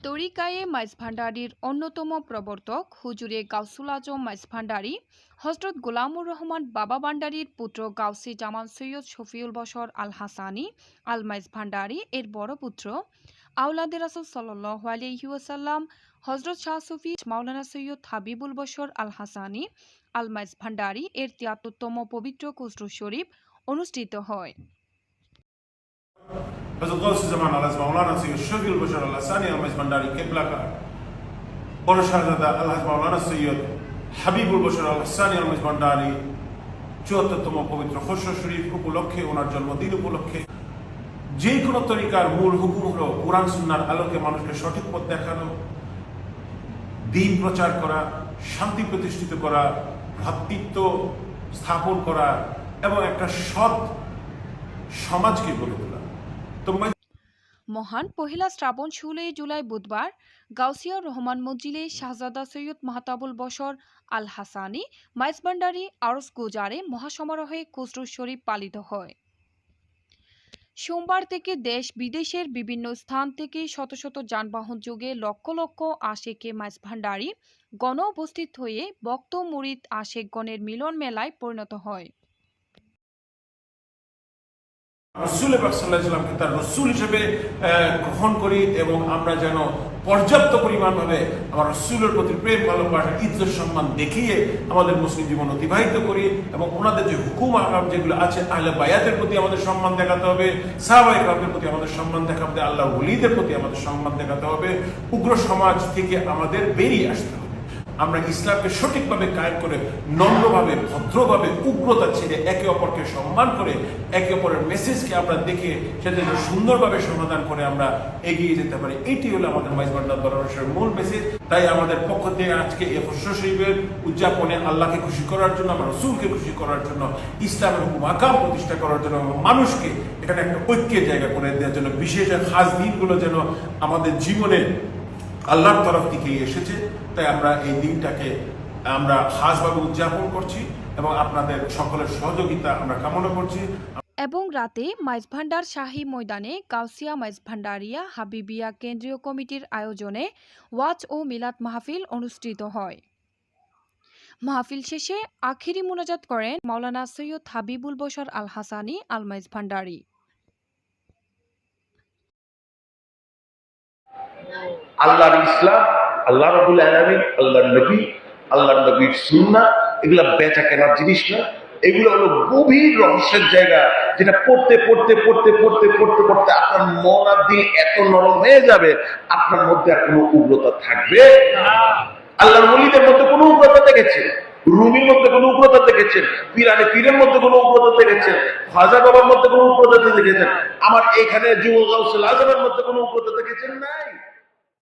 তরিকায়ে মাইজ ভান্ডারির অন্যতম প্রবর্তক হুজুরে গাউসুল আজম মাইজ ভান্ডারি হজরত গোলামুর রহমান বাবা ভান্ডারির পুত্র গাউসি জামান সৈয়দ শফিউল বশর আল হাসানি আল মাইজ ভান্ডারি এর বড় পুত্র আউলাদে রাসুল সাল্লাহ হজরত শাহ সুফি মাওলানা সৈয়দ হাবিবুল বশর আল হাসানি আল মাইজ ভান্ডারি এর তিয়াত্তরতম পবিত্র কুসরু শরীফ অনুষ্ঠিত হয়। হযরত গৌস জামান আল্লাহ সানি আহমেদ ভান্ডারি কেবলাকা বড় শাহজাদা আল্লাহ হাবিবুল বশর সানি আহমেদ ভান্ডারি চুয়াত্তরতম পবিত্র খসর শরীফ উপলক্ষে ওনার জন্মদিন উপলক্ষে যে কোনো তরিকার মূল হুকুম হলো কোরআন সুন্নার আলোকে মানুষকে সঠিক পথ দেখানো দিন প্রচার করা শান্তি প্রতিষ্ঠিত করা ভ্রাতৃত্ব স্থাপন করা এবং একটা সৎ সমাজকে গড়ে তোলা মহান পহিলা শ্রাবণ ষোলোই জুলাই বুধবার গাউসিয়া রহমান মঞ্জিলে শাহজাদা সৈয়দ মাহতাবুল বসর আল হাসানি মাইজবান্ডারি আরস গুজারে মহাসমারোহে খুসরু শরীফ পালিত হয়। সোমবার থেকে দেশ বিদেশের বিভিন্ন স্থান থেকে শত শত যানবাহন যোগে লক্ষ লক্ষ আশেকে মাইজ ভান্ডারি গণ উপস্থিত হয়ে বক্ত মুরিদ আশেকগণের মিলন মেলায় পরিণত হয়। রসুল তার রসুল হিসেবে গ্রহণ করি এবং আমরা যেন পর্যাপ্ত পরিমাণভাবে আমার রসুলের প্রতি প্রেম ইজ্জত, সম্মান দেখিয়ে আমাদের মুসলিম জীবন অতিবাহিত করি এবং ওনাদের যে হুকুম, আকাম যেগুলো আছে, আহলে বায়াতের প্রতি আমাদের সম্মান দেখাতে হবে সাহাবাহিক রামের প্রতি আমাদের সম্মান দেখাতে হবে আল্লাহ প্রতি আমাদের সম্মান দেখাতে হবে। উগ্র সমাজ থেকে আমাদের বেরিয়ে আসতে হবে। আমরা ইসলামকে সঠিকভাবে কায়েম করে, নম্রভাবে, ভদ্রভাবে, উগ্রতা ছেড়ে একে অপরকে সম্মান করে, একে অপরের মেসেজকে আমরা দেখে সেটা সুন্দরভাবে সমাধান করে আমরা এগিয়ে যেতে পারি। এটি হলো আমাদের মাইজবান্ডার দরবেশের মূল মেসেজ তাই আমাদের পক্ষ থেকে আজকে এ হস্য শরীফের উদযাপনে আল্লাহকে খুশি করার জন্য, আমরা রসুলকে খুশি করার জন্য, ইসলামের হুকুম আকাম প্রতিষ্ঠা করার জন্য মানুষকে এখানে একটা ঐক্যের জায়গা করে দেওয়ার জন্য, বিশেষ খাস দিনগুলো যেন আমাদের জীবনে আল্লাহর তরফ থেকে এসেছে। তাই আমরা এই দিনটাকে আমরা খাসভাবে উদযাপন করছি এবং আপনাদের সকলের সহযোগিতা আমরা কামনা করছি। এবং রাতে মাইজভান্ডার শাহী ময়দানে গাউসিয়া মাইজভান্ডারিয়া হাবিবিয়া কেন্দ্রীয় কমিটির আয়োজনে ওয়াজ ও মিলাদ মাহফিল অনুষ্ঠিত হয়। মাহফিল শেষে আখিরি মোনাজাত করেন মাওলানা সৈয়দ হাবিবুল বশর আল হাসানি আল মাইজভান্ডারি। আল্লাহর ইসলাম, আল্লাহ রবুল আলমিন, আল্লাহর নবী, আল্লাহর নবীর সুন্না এগুলা বেচা কেনার জিনিস না। এগুলো হলো গভীর রহস্যের জায়গা, যেটা পড়তে পড়তে পড়তে পড়তে পড়তে পড়তে আপনার মন আর দিল এত নরম হয়ে যাবে, আপনার মধ্যে আর কোনো উগ্রতা থাকবে আল্লাহর মলিদের মধ্যে কোনো উগ্রতা দেখেছেন? রুমির মধ্যে কোনো উগ্রতা দেখেছেন? পিরানে পীরের মধ্যে কোনো উগ্রতা দেখেছেন? খাজা বাবার মধ্যে কোনো উগ্রতা দেখেছেন? আমার এখানে যুব আজমের মধ্যে কোনো উগ্রতা দেখেছেন নাই?